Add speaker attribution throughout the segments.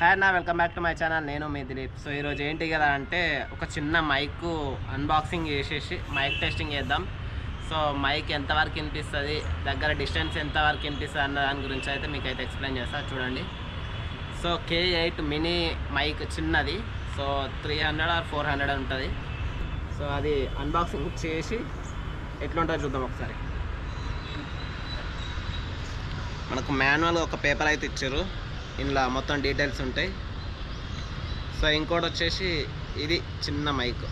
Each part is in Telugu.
Speaker 1: హాయ్ అన్న welcome back to my channel నేను మీ దిలీప్. సో ఈరోజు ఏంటి కదా అంటే ఒక చిన్న మైక్ అన్బాక్సింగ్ చేసేసి మైక్ టెస్టింగ్ చేద్దాం. సో మైక్ ఎంతవరకు వినిపిస్తుంది దగ్గర డిస్టెన్స్ ఎంతవరకు వినిపిస్తుంది అన్న దాని గురించి అయితే మీకు అయితే ఎక్స్ప్లెయిన్ చేస్తా. చూడండి. So K eight mini mic చిన్నది. So three hundred or four hundred ఉంటుంది. సో అది అన్బాక్సింగ్ చేసి ఎట్లుంటుందో చూద్దాం ఒకసారి. మనకు మాన్యువల్గా ఒక పేపర్ అయితే ఇచ్చారు. ఇందులో మొత్తం డీటెయిల్స్ ఉంటాయి. సో ఇంకోటి వచ్చేసి ఇది చిన్న మైక్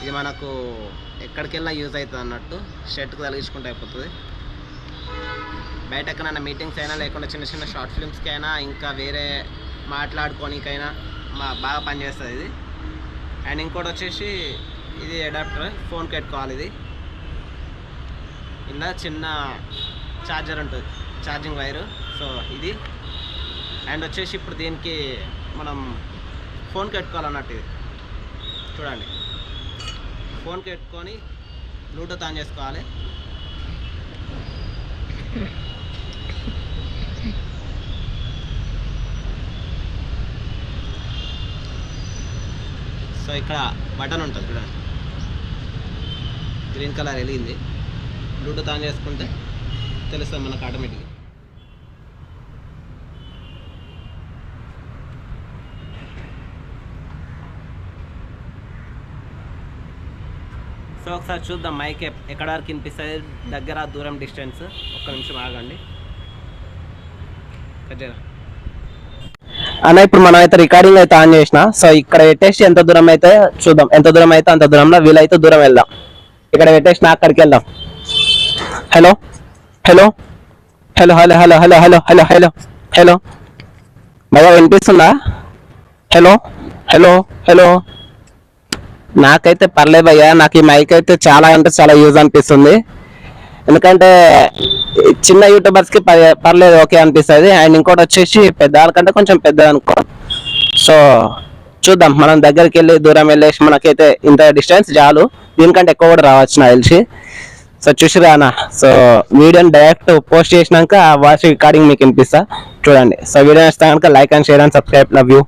Speaker 1: ఇది మనకు ఎక్కడికి వెళ్ళినా యూజ్ అవుతుంది అన్నట్టు. షర్ట్కి తగిలించుకుంటే అయిపోతుంది. బయట ఎక్కడైనా మీటింగ్స్ అయినా లేకుండా చిన్న చిన్న షార్ట్ ఫిల్మ్స్కి అయినా ఇంకా వేరే మాట్లాడుకోనికైనా మా బాగా పనిచేస్తుంది ఇది. అండ్ ఇంకోటి వచ్చేసి ఇది అడాప్టర్ ఫోన్కి పెట్టుకోవాలి ఇది. ఇలా చిన్న ఛార్జర్ ఉంటుంది. ఛార్జింగ్ వైరు సో ఇది. అండ్ వచ్చేసి ఇప్పుడు దీనికి మనం ఫోన్ కట్టుకోవాలన్నట్టు ఇది. చూడండి. ఫోన్కి పెట్టుకొని బ్లూటూత్ ఆన్ చేసుకోవాలి. సో ఇక్కడ బటన్ ఉంటుంది చూడండి. గ్రీన్ కలర్ వెలిగింది. బ్లూటూత్ ఆన్ చేసుకుంటే తెలుస్తుంది మనకు ఆటోమేటిక్గా. సో ఒకసారి చూద్దాం మైక్ ఎక్కడ వరకు వినిపిస్తుంది? దగ్గర దూరం డిస్టెన్స్. ఒక్క నిమిషం ఆగండి. అన్న ఇప్పుడు మనం అయితే రికార్డింగ్ అయితే ఆన్ చేసిన సో ఇక్కడ పెట్టేసి ఎంత దూరం అయితే చూద్దాం. ఎంత దూరం అయితే అంత దూరంలో వీలైతే దూరం వెళ్దాం. ఇక్కడ పెట్టేసిన అక్కడికి వెళ్దాం. Hello hello hello hello hello hello hello hello hello hello బాగా వినిపిస్తుందా? హలో హలో హలో నాకైతే పర్లేదు భయ్యా నాకు ఈ మైక్ అయితే చాలా అంటే చాలా యూజ్ అనిపిస్తుంది. ఎందుకంటే చిన్న యూట్యూబర్స్కి పర్లేదు ఓకే అనిపిస్తుంది. అండ్ ఇంకోటి వచ్చేసి పెద్దవాళ్ళకంటే కొంచెం పెద్ద అనుకో. సో చూద్దాం మనం దగ్గరికి వెళ్ళి దూరం వెళ్ళేసి మనకైతే ఇంత డిస్టెన్స్ చాలు. దీనికంటే ఎక్కువ కూడా రావచ్చు నాకు తెలిసి. సో చూసి రానా సో వీడియోని డైరెక్ట్ పోస్ట్ చేసినాక వాయిస్ రికార్డింగ్ మీకు వినిపిస్తా. చూడండి. సో వీడియో నచ్చితే కనుక like and share and subscribe love you